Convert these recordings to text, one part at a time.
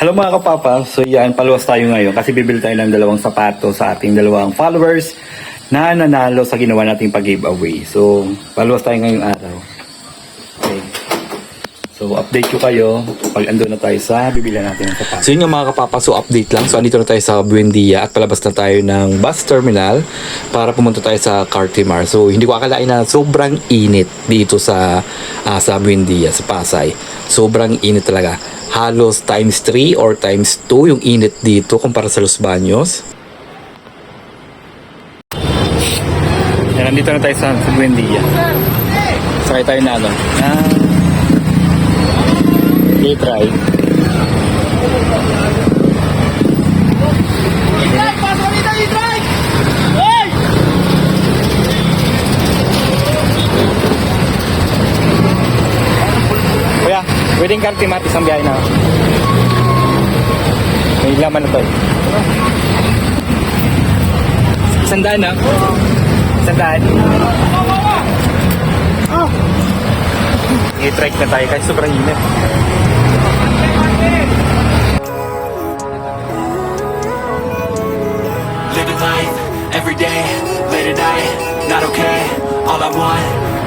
Hello mga kapapa, so yan, paluwas tayo ngayon kasi bibili tayo ng dalawang sapato sa ating dalawang followers na nanalo sa ginawa nating pag-giveaway. So, paluwas tayo ngayong araw. Okay. So, update ko kayo pag ando na tayo sa bibili natin ng sapato. So yun nga mga kapapa, so update lang. So andito na tayo sa Buendia at palabas na tayo ng bus terminal para pumunta tayo sa Cartimar. So hindi ko akalain na sobrang init dito sa ah, sa Buendia, sa Pasay. Sobrang init talaga. Halos times 3 or times 2 yung init dito kumpara sa Los Baños. Yan, nandito na tayo sa, Buendia. Sakay tayo na ano, na i-try. Kuya, pwedeng kartimatis ang biyahe na. May laman na to. eh. Sandaan na. Sandaan. I-trek na tayo kasi sobrang init. Living life every day, late at night, not okay. All I want,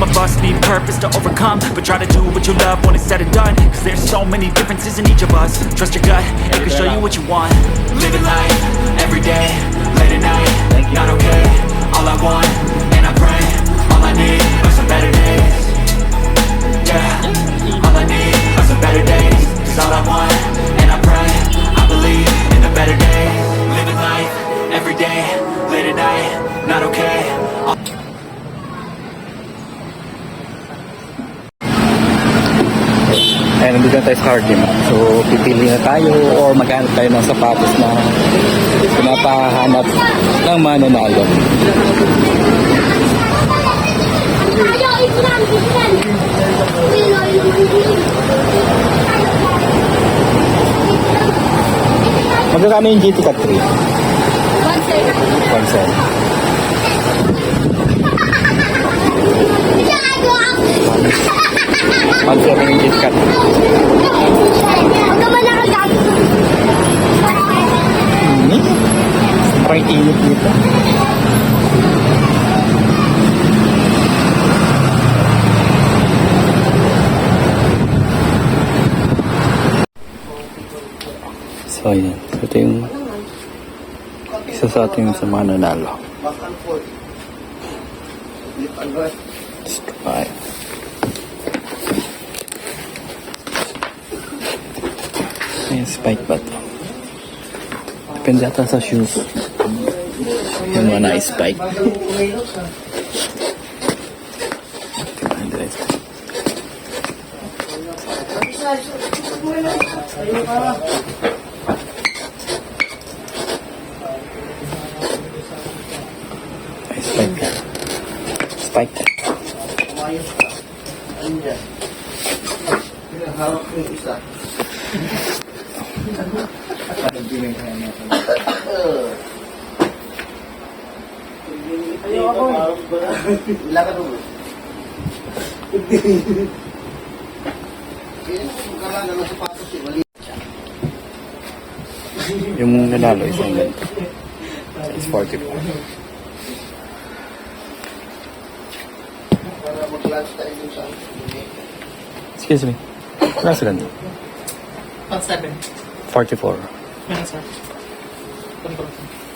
Some of us need purpose to overcome. But try to do what you love when it's said and done. Cause there's so many differences in each of us. Trust your gut, it can show you what you want. Living life, every day, late at night Not okay, all I want, sapatos na pinapahanap ng mananalo. Magkakano yung GT Cut 3? One second. One cent. Diyan ako. One cent yung GT Cut. Huwag naman nakagag. Init. Parang init dito. So, ayan. Ito yung isa sa ating sa mga nanalo. Try. Ayan, spike ba? Depende ata sa shoes. Yung mga na-spike. Depende ito. Ayoko. Wala ka doon. Hindi. Ano, eh. Yung nanalo isang ganito. It's 44. Para mag-lunch tayo sa Excuse me. Nasa ganito? 1 7. 44. Minus 1. 44.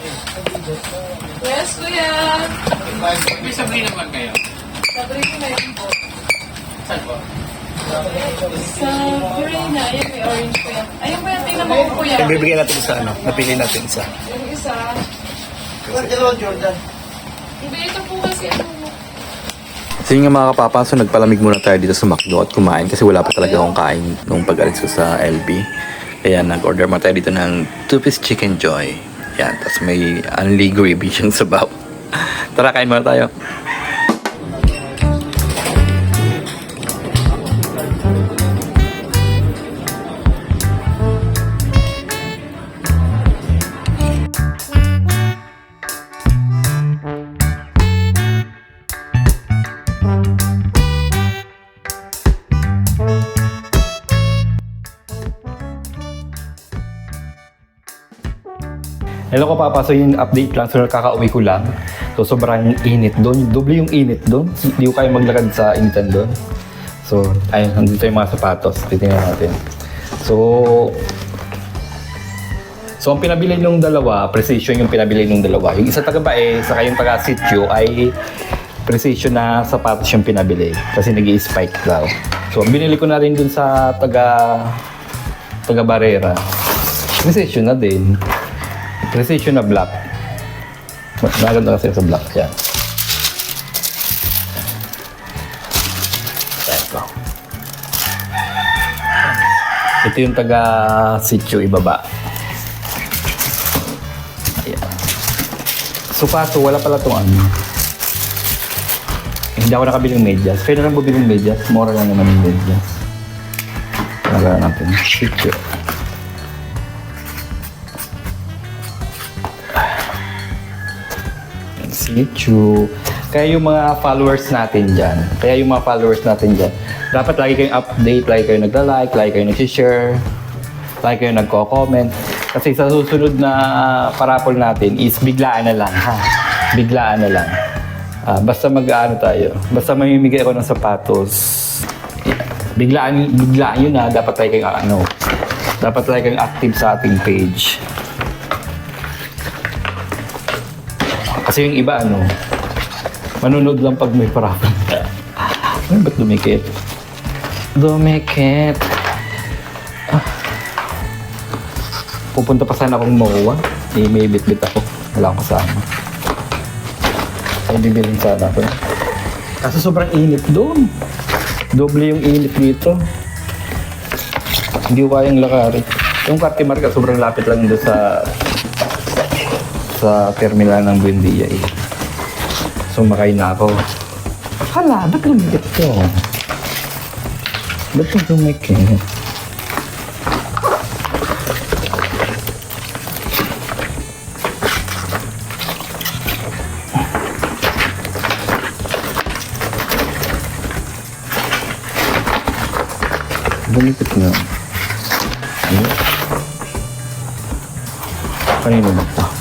Yes, kuya. May sabay naman kayo. Sabi ko ngayon po. Saan po? Sa gray na, ayun may orange kuya. Ayun kuya, tingnan mo ko kuya. Bibigyan natin isa, ano? Napili natin isa. Yung isa. Jordan. Hindi, ito po kasi ano. So yun nga mga kapapanso, nagpalamig muna tayo dito sa McDo at kumain kasi wala pa talaga akong kain nung pag-alis ko sa LB. Kaya nag-order muna tayo dito ng two-piece chicken joy. Yan, tapos may unli gravy siyang sabaw. Tara, kain muna tayo. Hello ko papa, so yung update lang, so kakauwi ko lang. So sobrang init doon, doble yung init doon. Hindi ko kaya maglakad sa initan doon. So, ayun, nandito yung mga sapatos. Titingnan natin. So, So, ang pinabili nung dalawa, precision yung pinabili nung dalawa. Yung isa taga bae, saka yung taga sitio ay precision na sapatos yung pinabili. Kasi nag spike daw. So, binili ko na rin dun sa taga taga barera. Precision na din. Precision na black. Mas maganda kasi sa black. Yan. Ito. Ito yung taga sitio ibaba. Ayan. So kaso, wala pala itong ano. Hindi ako nakabili ng medyas. Na lang bumili ng medyas. Mura lang naman yung medyas. Talaga natin. Sitio. Sitio. Kaya yung mga followers natin dyan, kaya yung mga followers natin dyan, dapat lagi kayong update, lagi kayong nagla-like, lagi kayong nag-share, lagi kayong nagko-comment. Kasi sa susunod na parapol natin is biglaan na lang, ha? Biglaan na lang. Ah, basta mag-ano tayo, basta mamimigay ako ng sapatos, biglaan, biglaan yun na, dapat tayo kayong ano, dapat tayo kayong active sa ating page. Kasi yung iba, ano, manunod lang pag may parapol. Ano ba't dumikit? Dumikit. Ah. Pupunta pa sana akong MOA. Eh, may bit-bit ako. Wala akong kasama. Ay, bibilin sana ako. Kaso sobrang init doon. Doble yung init dito. Hindi ko kayang lakarin. Yung Karte Marca, sobrang lapit lang doon sa sa terminal ng Buendia eh. Sumakay na ako. Hala, ba't lumikit to? Ba't ito lumikit? Lumipit nga. Ano? Kanino ba ito?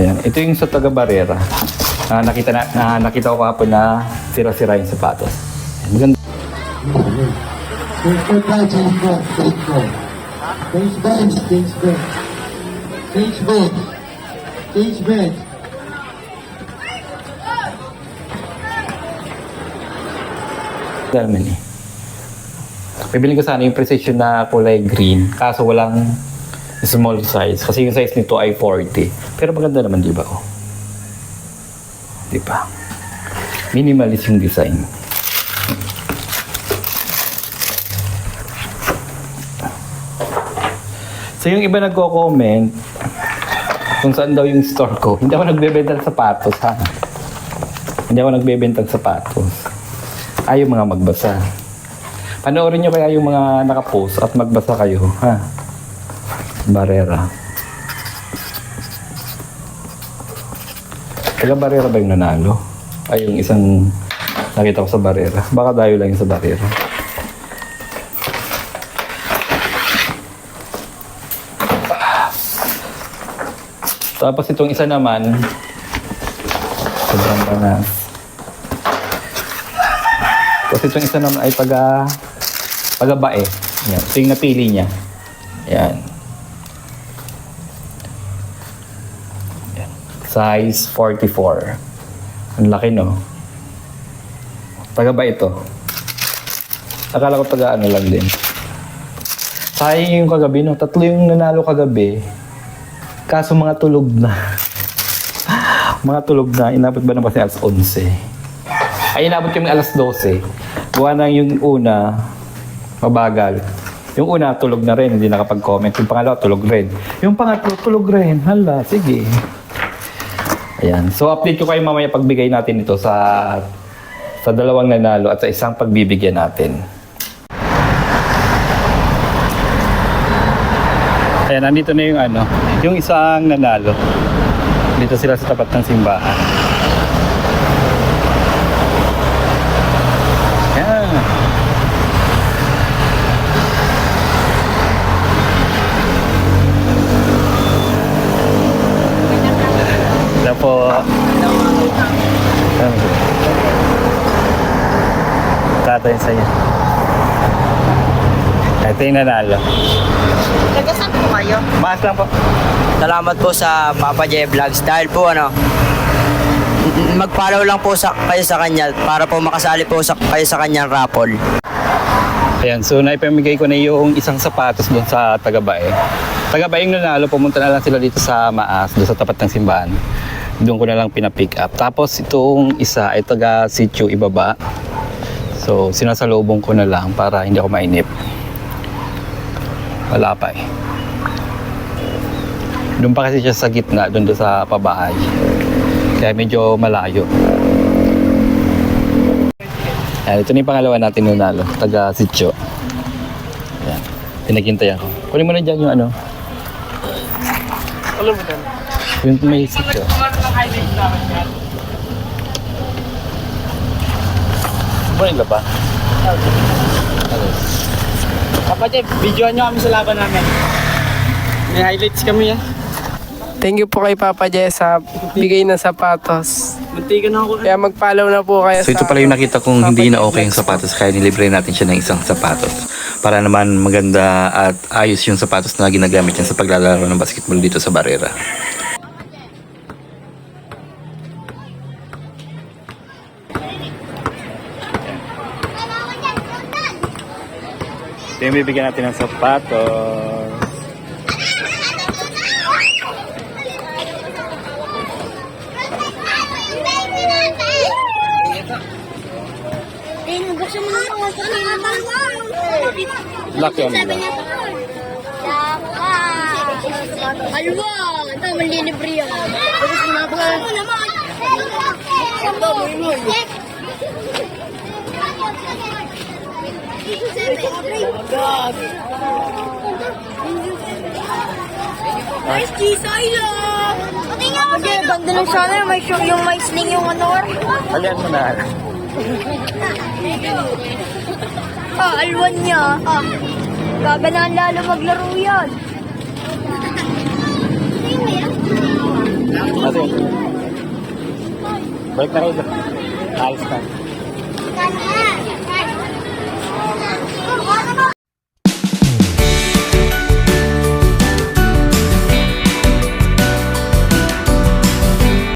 Ayan, ito yung sa taga Barrera. Ah, nakita na, na nakita ko kahapon na sira-sira yung sapatos. Ayan, Maganda. Change tayo, change bed, change bed. Change bed, change bed. Change bed. Change bed. Naman eh. Bibili ko sana yung precision na kulay green. Kaso walang small size. Kasi yung size nito ay 40. Pero maganda naman, di ba? Oh. Di ba? Minimalist yung design. So yung iba nagko-comment kung saan daw yung store ko. Hindi ako nagbebenta ng sapatos, ha? Hindi ako nagbebenta ng sapatos. Ayaw mga magbasa. Panoorin nyo kaya yung mga nakapost at magbasa kayo, ha? Barera. Taga Barera ba yung nanalo? Ay, yung isang nakita ko sa Barera. Baka dayo lang yung sa Barera. Tapos itong isa naman, sobrang banas. Tapos itong isa naman ay taga taga-bae. Yan. Ito yung napili niya. Yan. Size 44. Ang laki, no? Taga-bae ito. Akala ko taga ano lang din. Sayang yung kagabi, no? Tatlo yung nanalo kagabi. Kaso mga tulog na. mga tulog na. Inabot ba na kasi alas 11? Ay, inabot kami alas 12. Buwan na yung una, mabagal. Yung una, tulog na rin, hindi nakapag-comment. Yung pangalawa, tulog rin. Yung pangatlo, tulog rin. Hala, sige. Ayan. So, update ko kayo mamaya pagbigay natin ito sa sa dalawang nanalo at sa isang pagbibigyan natin. Ayan, nandito na yung ano, yung isang nanalo. Dito sila sa tapat ng simbahan. Ayan. Hello po. Ayan. Tatay sa'yo. Ito yung nanalo. Nagasan po kayo? Maas lang po. Salamat po sa Papa J Vlogs dahil po ano mag-follow lang po sa kayo sa kanya para po makasali po sa kayo sa kanyang raffle. Ayan, so naipamigay ko na yung isang sapatos doon sa Tagabae. Tagabae yung nanalo, pumunta na lang sila dito sa Maas, doon sa tapat ng simbahan. Doon ko na lang pinapick up. Tapos itong isa ay taga sitio ibaba. So sinasalubong ko na lang para hindi ako mainip. Wala pa eh. Doon pa kasi siya sa gitna, doon doon sa pabahay. Kaya medyo malayo. Ayan, ito na yung pangalawa natin nanalo. Taga Sitio. Ayan. Pinaghintay ako. Kunin mo na dyan yung ano. Alam mo din. Yung may Sitio. Ano yung ba? Kapatid, videoan nyo kami sa laban namin. May highlights kami ah. Thank you po kay Papa Jess sa bigay ng sapatos. Muntikan na ako. Kaya mag-follow na po kayo So ito pala yung nakita kong Papa hindi na okay yung sapatos kaya nilibre natin siya ng isang sapatos. Para naman maganda at ayos yung sapatos na ginagamit niya sa paglalaro ng basketball dito sa Barrera. Yung bibigyan natin ng sapatos. Gusto mo naman ako sa Lucky ano Sabi niya, Daka! Alwa! Ito, malilibre yan. Tapos mga Ako naman! Ito, mo Nice cheese, I love! Pati nga ako sa'yo. Ganda lang sana may show yung may sling yung ano. Alian mo na. Ah, alwan niya. Ah, gaganaan lalo maglaro yan. Kasi, balik na kayo. Ayos na. Ganaan.